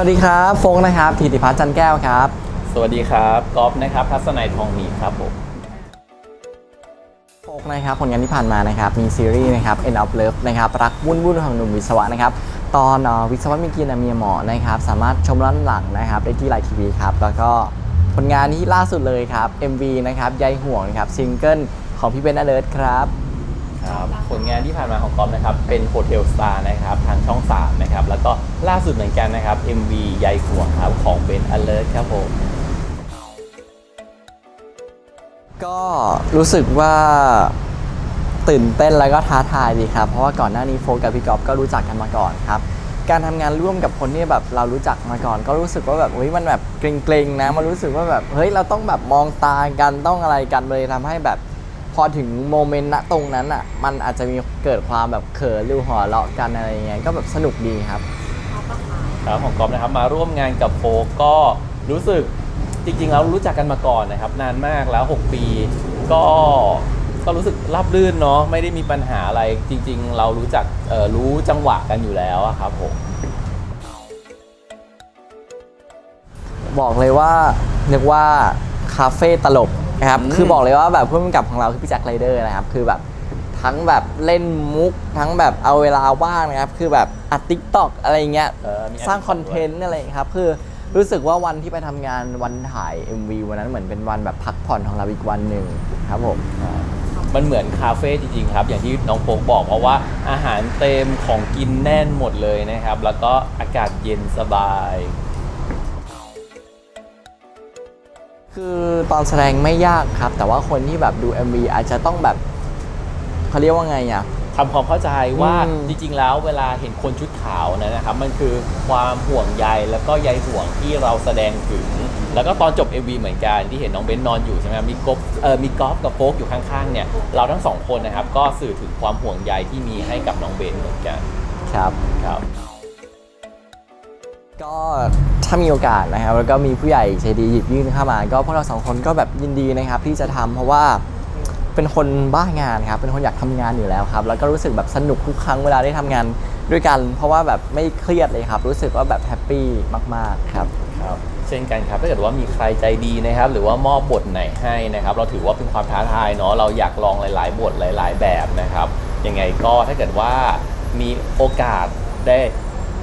วัสดีครับโฟกนะครับธิติพัฒน์จันแก้วครับ สวัสดีครับก๊อฟนะครับทัศนัยทองมีครับผมโฟกนะครับผลงานที่ผ่านมานะครับมีซีรีส์นะครับ End of Love นะครับรักวุ่นวุ่นของหนุ่มวิศวะนะครับตอนเอ่อวิศวะมีกินนะเมียหมอนะครับสามารถชมย้อนหลังนะครับได้ที่ไลน์ทีวีครับแล้วก็ผลงานที่ล่าสุดเลยครับ MV นะครับใยห่วงนะครับซิงเกิลของพี่เบนอเลิร์ครับ ครับผลงานที่ผ่านมาของก๊อฟนะครับ เป็นโ o เทลสตาร์นะครับ ทางช่อง 3 นะครับ แล้วก็ล่าสุดเหมือนกันนะครับ MV ใยห่วงครับ ของเบนอเลิร์ครับผม ก็รู้สึกว่าตื่นเต้นแล้วก็ท้าทายดีครับ เพราะว่าก่อนหน้านี้โฟกับพี่กอฟก็รู้จักกันมาก่อนครับ การทำงานร่วมกับคนที่แบบเรารู้จักมาก่อน ก็รู้สึกว่าแบบเฮ้ยมันแบบเกรงๆนะ มันรู้สึกว่าแบบเฮ้ยเราต้องแบบมองตากันต้องอะไรกันเลยทำให้แบบ อถึงโมเมนต์ณตรงนั้นอะ มันอาจจะมีเกิดความแบบเขินหรือหัวเราะกันอะไรอย่างเงี้ยก็แบบสนุกดีครับ ครับของก๊อฟนะครับมาร่วมงานกับโฟกก็รู้สึกจริงๆแล้วรู้จักกันมาก่อนนะครับ นานมากแล้ว 6 ปี ก็ก็รู้สึกราบรื่นเนาะไม่ได้มีปัญหาอะไรจริง ๆ เรารู้จักเอ่อรู้จังหวะกันอยู่แล้วอะครับผมบอกเลยว่านึกว่าคาเฟ่ตลก นะครับอืมคือบอกเลยว่าแบบผู้กำกับของเราคือพี่แจ็คไรเดอร์นะครับคือแบบทั้งแบบเล่นมุกทั้งแบบเอาเวลาว่างนะครับ คือแบบอัดทิกตอกอะไรเงี้ยเออมีสร้างคอนเทนต์อะไรครับคือรู้สึกว่าวันที่ไปทำงานวันถ่าย MV วันนั้นเหมือนเป็นวันแบบพักผ่อนของเราอีกวันหนึ่งครับผมมันเหมือนคาเฟ่จริงๆครับ อย่างที่น้องโฟกบอกเพราะว่าอาหารเต็มของกินแน่นหมดเลยนะครับ แล้วก็อากาศเย็นสบาย คือตอนแสดงไม่ยากครับ แต่ว่าคนที่แบบดู MV อาจจะต้องแบบเขาเรียกว่าไงอะ ทำความเข้าใจว่าอืมจริง ๆ แล้วเวลาเห็นคนชุดขาวนะนะครับ มันคือความห่วงใยแล้วก็ใยห่วงที่เราแสดงถึง แล้วก็ตอนจบ MV เหมือนกันที่เห็นน้องเบนนอนอยู่ใช่ไหมมีกอฟเออมีกอล์ฟกับโฟกอยู่ข้างๆเนี่ยเราทั้งสองคนนะครับก็สื่อถึงความห่วงใยที่มีให้กับน้องเบนเหมือนกันครับ ครับ ก็ถ้ามีโอกาสนะครับแล้วก็มีผู้ใหญ่ใจดีหยิบยื่นเข้ามา ก็พวกเราสองคนก็แบบยินดีนะครับที่จะทำเพราะว่าเป็นคนบ้างานครับเป็นคนอยากทำงานอยู่แล้วครับแล้วก็รู้สึกแบบสนุกทุกครั้งเวลาได้ทำงานด้วยกัน เพราะว่าแบบไม่เครียดเลยครับ รู้สึกว่าแบบแฮปปี้มากๆครับ ครับเช่นกันครับถ้าเกิดว่ามีใครใจดีนะครับ หรือว่ามอบบทไหนให้นะครับ เราถือว่าเป็นความท้าทายเนาะเราอยากลองหลาย ๆ บทหลาย ๆ แบบนะครับยังไงก็ถ้าเกิดว่ามีโอกาสได้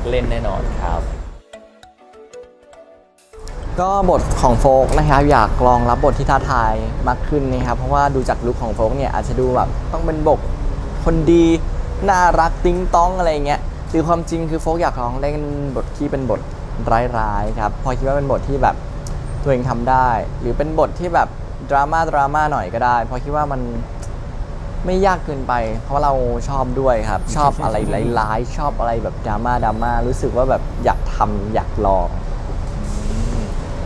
เล่นแน่นอนครับ ก็บทของโฟกนะครับอยากลองรับบทที่ท้าทายมากขึ้นนะครับเพราะว่าดูจากลุคของโฟกเนี่ยอาจจะดูแบบต้องเป็นบทคนดีน่ารักติ้งต้องอะไรเงี้ยหรือความจริงคือโฟกอยากลองเล่นบทที่เป็นบทร้ายๆครับพอคิดว่าเป็นบทที่แบบตัวเองทำได้ หรือเป็นบทที่แบบดราม่าดราม่าหน่อยก็ได้พราะคิดว่ามันไม่ยากเกินไป เพราะเราชอบด้วยครับ ชอบอะไรร้ายๆชอบอะไรแบบดราม่าดราม่ารู้สึกว่าแบบอยากทำอยากลอง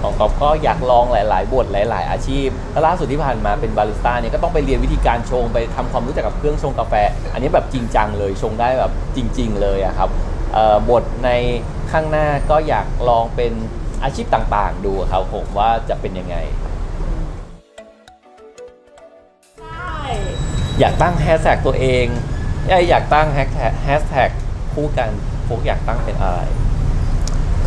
ของกอบก็อยากลองหลาย ๆ บทหลาย ๆ อาชีพแล้วล่าสุดที่ผ่านมาเป็นบาริสต้าเนี่ยก็ต้องไปเรียนวิธีการชงไปทำความรู้จักกับเครื่องชงกาแฟ อันนี้แบบจริงจังเลยชงได้แบบจริง ๆ เลยอะครับบทในข้างหน้าก็อยากลองเป็นอาชีพต่างๆ ดูครับผมว่าจะเป็นยังไง อยากตั้งแฮชแท็กตัวเองอยากตั้งแฮชแท็กแฮชแท็กคู่กันพวกอยากตั้งเป็นอะไร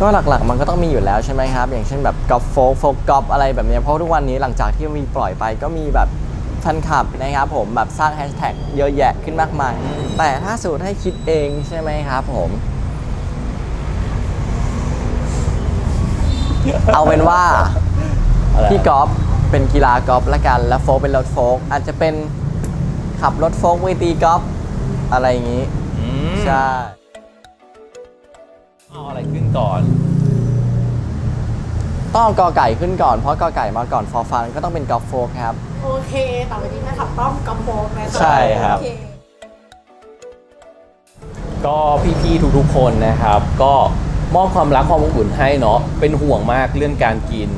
ก็หลักๆ มันก็ต้องมีอยู่แล้วใช่ไหมครับ อย่างเช่นแบบกอล์ฟโฟกโฟกกอล์ฟอะไรแบบเนี้ยเพราะทุกวันนี้หลังจากที่มีปล่อยไปก็มีแบบแฟนคลับนะครับผมแบบสร้างแฮชแท็กเยอะแยะขึ้นมากมาย แต่ถ้าสูตรให้คิดเองใช่ไหมครับผม เอาเป็นว่าอะไรพี่กอล์ฟเป็นกีฬากอล์ฟละกัน แล้วโฟกเป็นรถโฟกอาจจะเป็นขับรถโฟกเวทีกอล์ฟอะไรอย่างนี้อืมใช่ เอาอะไรขึ้นก่อน ต้องเอากอไก่ขึ้นก่อนเพราะกอไก่มาก่อนฟอฟันก็ต้องเป็นกอล์ฟโฟกครับ โอเคต่อไปนี้นะครับต้องกำโปงนะะใช่ครับ โอเก็พี่ๆทุกๆคนนะครับ ก็มอบความรักความอบอุ่นให้เนาะเป็นห่วงมากเรื่องการกิน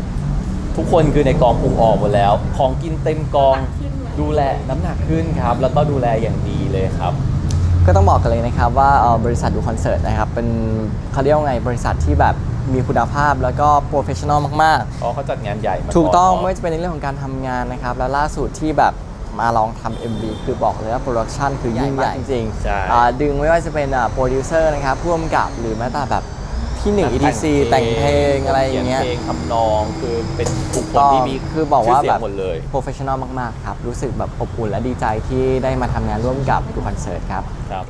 ทุกคนคือในกองปรุงออกหมดแล้ว ของกินเต็มกองน้ำหนักขึ้นไหมดูแลน้ำหนักขึ้นครับ แล้วก็ดูแลอย่างดีเลยครับ ก็ต้องบอกกันเลยนะครับว่าเอ่อบริษัทดูคอนเสิร์ตนะครับเป็นเขาเรียกว่าไงบริษัทที่แบบมีคุณภาพแล้วก็โปรเฟชชั่นอลมากเพราะเขาจัดงานใหญ่มาๆ ถูกต้องนเนะไม่ว่าจะเป็นในเรื่องของการทำงานนะครับ แล้วล่าสุดที่แบบมาลองทำ MV คือบอกเลยว่าโปรดักชันคือยิ่งใหญ่จริงใช่ ๆอ่าดึงไม่ว่าจะเป็นโปรดิวเซอร์นะครับผู้กำกับหรือแม้แต่แบบ ทที่หนึ่ง ETC แต่งเพลงอะไรอย่างเงี้ย ขีนเพลงทำนองคือเป็นบุคคลก็ที่มีคือบอกว่าชื่เสียแบงบหมดเลย โปรเฟชชั่นอลมาก ๆ ครับ รู้สึกแบบอบอุ่นและดีใจที่ได้มาทำงานร่วมกับดูคอนเสิร์ตครับ ครับ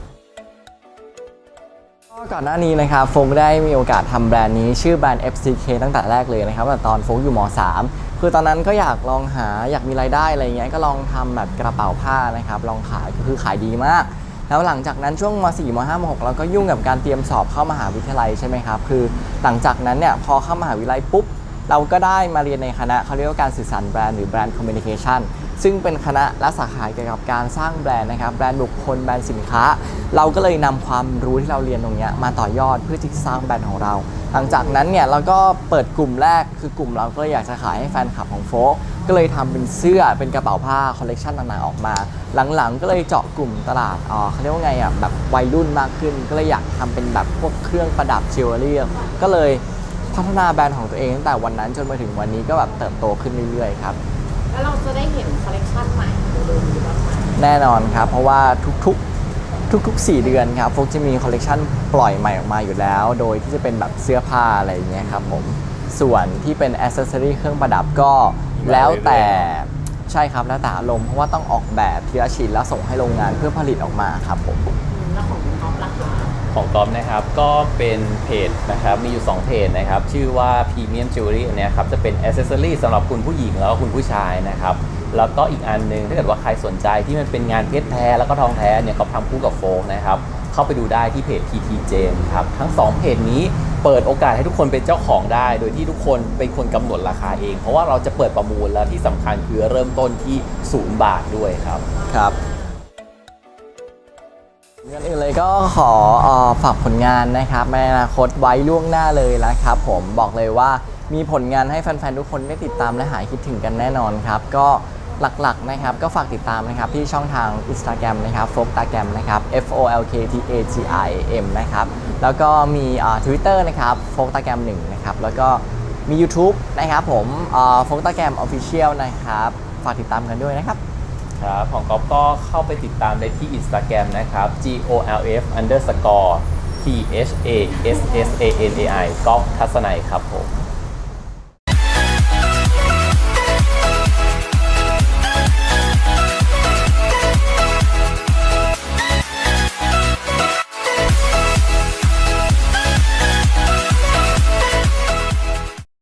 ก็ก่อนหน้านี้นะครับโฟกได้มีโอกาสทำแบรนด์นี้ชื่อแบรนด์ FCK ตั้งแต่แรกเลยนะครับแต่ตอนโฟกอยู่ม .3 คือตอนนั้นก็อยากลองหาอยากมีรายได้อะไรเงี้ยก็ลองทำแบบกระเป๋าผ้านะครับลองขายก็คือขายดีมาก แล้วหลังจากนั้นช่วงม .4 ม .5 ม .6 เราก็ยุ่งกับการเตรียมสอบเข้ามหาวิทยาลัยใช่ไหมครับ คือหลังจากนั้นเนี่ยพอเข้ามหาวิทยาลัยปุ๊บ เราก็ได้มาเรียนในคณะเขาเรียกว่าการสื่อสารแบรนด์หรือแบรนด์คอมมิวนิเคชันซึ่งเป็นคณะและสาขาเกี่ยวกับการสร้างแบรนด์นะครับ แบรนด์บุคคล แบรนด์สินค้า เราก็เลยนำความรู้ที่เราเรียนตรงเนี้ยมาต่อยอดเพื่อที่จะสร้างแบรนด์ของเรา หลังจากนั้นเนี่ยเราก็เปิดกลุ่มแรกคือกลุ่มเราก็อยากจะขายให้แฟนคลับของโฟก ก็เลยทำเป็นเสื้อเป็นกระเป๋าผ้าคอลเลกชันต่างๆออกมา หลังๆ ก็เลยเจาะกลุ่มตลาดอ๋อเขาเรียกว่าไงอะแบบวัยรุ่นมากขึ้น ก็เลยอยากทำเป็นแบบพวกเครื่องประดับจิวเวลรี่ก็เลยพัฒนาแบรนด์ของตัวเองตั้งแต่วันนั้นจนมาถึงวันนี้ก็แบบเติบโตขึ้นเรื่อยๆครับแล้วเราจะได้เห็นคอลเลกชันใหม่เร็วๆนี้บ้างไหมแน่นอนครับ เพราะว่าทุกๆทุกๆ 4 เดือนครับพวกจะมีคอลเลกชันปล่อยใหม่ออกมาอยู่แล้ว โดยที่จะเป็นแบบเสื้อผ้าอะไรอย่างเงี้ยครับผมส่วนที่เป็นอ c เซ s ซอรีเครื่องประดับก็ แล้วแต่ใช่ครับแล้วแต่อารมณ์เพราะว่าต้องออกแบบทีละชิ้นแล้วส่งให้โรงงานเพื่อผลิตออกมาครับผมอืมแล้วของก๊อฟล่ะคะของก๊อฟนะครับก็เป็นเพจนะครับมีอยู่ 2 เพจนะครับ ชื่อว่า Premium Jewelry อันเนี้ยครับจะเป็นอ c เซ s ซอรีสำหรับคุณผู้หญิงแล้วก็คุณผู้ชายนะครับ แล้วก็อีกอันหนึงถ้าเกิดว่าใครสนใจที่มันเป็นงานเพชรแท้แล้วก็ทองแท้เนี่ยก็ทำคู่กับโฟกนะครับ เข้าไปดูได้ที่เพจ TT Jane ครับทั้ง 2 เพจนี้เปิดโอกาสให้ทุกคนเป็นเจ้าของได้ โดยที่ทุกคนเป็นคนกำหนดราคาเอง เพราะว่าเราจะเปิดประมูลแล้วที่สำคัญคือเริ่มต้นที่ศูนย์บาทด้วยครับครับก่อนอื่นเลยก็ขอเออฝากผลงานนะครับในอนาคตไว้ล่วงหน้าเลยนะครับผมบอกเลยว่ามีผลงานให้แฟนๆ ทุกคนได้ติดตามและหายคิดถึงกันแน่นอนครับ ก็ หลักๆนะครับก็ฝากติดตามนะครับที่ช่องทาง Instagram นะครับ f o l k t a g r a m นะครับ F O L K T A G I M นะครับแล้วก็มีทวิตเตอร์นะครับ f o l k t a g r a m 1นะครับแล้วก็มี YouTube นะครับผม f o l k t a g r a m Official นะครับฝากติดตามกันด้วยนะครับครับของก๊อฟก็เข้าไปติดตามได้ที่ Instagram นะครับ G O L F underscore T H A S S A N A I ก๊อฟทัศนัยครับผม